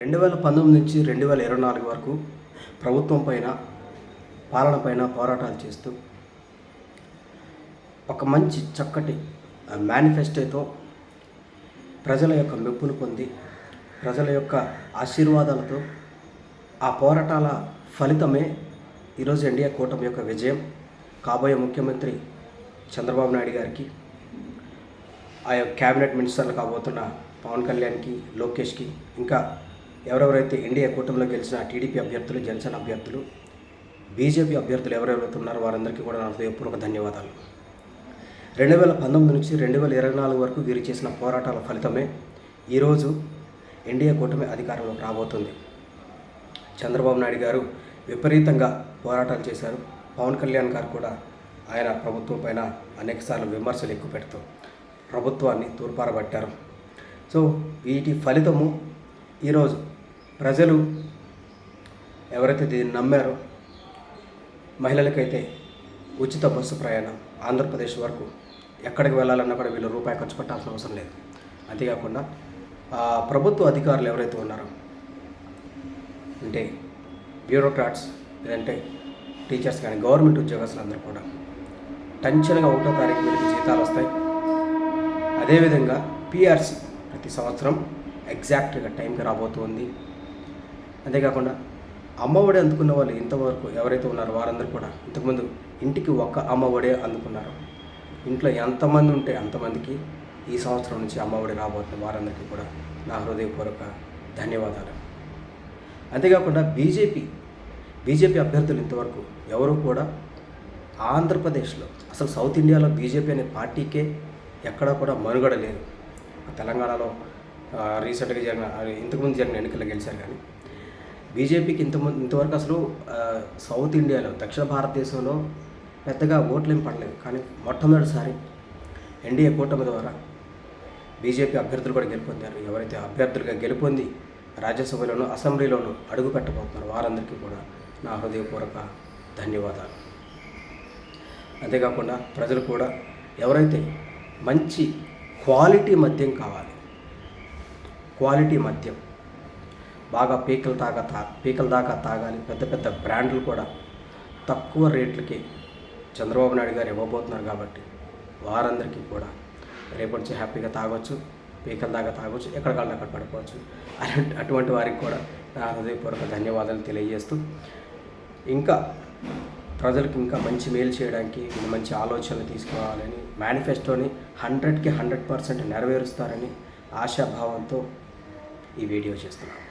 రెండు వేల పంతొమ్మిది నుంచి రెండు వేల ఇరవై నాలుగు వరకు ప్రభుత్వం పైన పాలన పైన పోరాటాలు చేస్తూ ఒక మంచి చక్కటి మేనిఫెస్టోతో ప్రజల యొక్క మెప్పును పొంది ప్రజల యొక్క ఆశీర్వాదాలతో ఆ పోరాటాల ఫలితమే ఈరోజు ఎన్డీఏ కూటమి యొక్క విజయం. కాబోయే ముఖ్యమంత్రి చంద్రబాబు నాయుడు గారికి ఆ యొక్క క్యాబినెట్ మినిస్టర్లు కాబోతున్న పవన్ కళ్యాణ్కి లోకేష్కి ఇంకా ఎవరెవరైతే ఎన్డీఏ కూటమిలో గెలిచిన టీడీపీ అభ్యర్థులు జనసేన అభ్యర్థులు బీజేపీ అభ్యర్థులు ఎవరెవరైతే ఉన్నారో వారందరికీ కూడా నా హృదయపూర్వక ధన్యవాదాలు. రెండు వేల పంతొమ్మిది నుంచి రెండు వేల ఇరవై నాలుగు వరకు వీరు చేసిన పోరాటాల ఫలితమే ఈరోజు ఎన్డీఏ కూటమి అధికారంలోకి రాబోతుంది. చంద్రబాబు నాయుడు గారు విపరీతంగా పోరాటాలు చేశారు. పవన్ కళ్యాణ్ గారు కూడా ఆయన ప్రభుత్వం పైన అనేకసార్లు విమర్శలు ఎక్కువ పెడుతూ ప్రభుత్వాన్ని తూర్పారబట్టారు. సో వీటి ఫలితము ఈరోజు ప్రజలు ఎవరైతే దీన్ని నమ్మారో మహిళలకైతే ఉచిత బస్సు ప్రయాణం ఆంధ్రప్రదేశ్ వరకు ఎక్కడికి వెళ్ళాలన్నా కూడా వీళ్ళు రూపాయి ఖర్చు పెట్టాల్సిన అవసరం లేదు. అంతేకాకుండా ప్రభుత్వ అధికారులు ఎవరైతే ఉన్నారో అంటే బ్యూరోక్రాట్స్ లేదంటే టీచర్స్ కానీ గవర్నమెంట్ ఉద్యోగస్తులు అందరూ కూడా టెన్షన్గా ఒకటో తారీఖు వీళ్ళకి జీతాలు వస్తాయి. అదేవిధంగా పిఆర్సీ ప్రతి సంవత్సరం ఎగ్జాక్ట్గా టైంకి రాబోతుంది. అంతేకాకుండా అమ్మఒడి అందుకున్న వాళ్ళు ఇంతవరకు ఎవరైతే ఉన్నారో వారందరూ కూడా ఇంతకుముందు ఇంటికి ఒక్క అమ్మఒడే అందుకున్నారు. ఇంట్లో ఎంతమంది ఉంటే అంతమందికి ఈ సంవత్సరం నుంచి అమ్మఒడి రాబోతున్న వారందరికీ కూడా నా హృదయపూర్వక ధన్యవాదాలు. అంతేకాకుండా బీజేపీ బీజేపీ అభ్యర్థులు ఇంతవరకు ఎవరు కూడా ఆంధ్రప్రదేశ్లో అసలు సౌత్ ఇండియాలో బీజేపీ అనే పార్టీకే ఎక్కడా కూడా మనుగడ లేదు. తెలంగాణలో రీసెంట్గా జరిగిన ఇంతకుముందు జరిగిన ఎన్నికల్లో గెలిచారు కానీ బీజేపీకి ఇంత ఇంతవరకు అసలు సౌత్ ఇండియాలో దక్షిణ భారతదేశంలో పెద్దగా ఓట్లేం పడలేదు. కానీ మొట్టమొదటిసారి ఎన్డీఏ కూటమి ద్వారా బీజేపీ అభ్యర్థులు కూడా గెలుపొందారు. ఎవరైతే అభ్యర్థులుగా గెలుపొంది రాజ్యసభలోనూ అసెంబ్లీలోనూ అడుగు పెట్టబోతున్నారు వారందరికీ కూడా నా హృదయపూర్వక ధన్యవాదాలు. అంతేకాకుండా ప్రజలు కూడా ఎవరైతే మంచి క్వాలిటీ మద్యం కావాలి క్వాలిటీ మద్యం బాగా పీకల దాకా తా పీకల దాకా తాగాలి. పెద్ద పెద్ద బ్రాండ్లు కూడా తక్కువ రేట్లకి చంద్రబాబు నాయుడు గారు ఇవ్వబోతున్నారు కాబట్టి వారందరికీ కూడా రేపటి నుంచి హ్యాపీగా తాగొచ్చు పీకల దాకా తాగొచ్చు ఎక్కడ కాళ్ళు అక్కడ పడిపోవచ్చు అలాంటి అటువంటి వారికి కూడా నా హృదయపూర్వక ధన్యవాదాలు తెలియజేస్తూ ఇంకా ప్రజలకు ఇంకా మంచి మేలు చేయడానికి వీళ్ళు మంచి ఆలోచనలు తీసుకురావాలని మేనిఫెస్టోని హండ్రెడ్కి హండ్రెడ్ పర్సెంట్ నెరవేరుస్తారని ఆశాభావంతో ఈ వీడియో చేస్తున్నాను.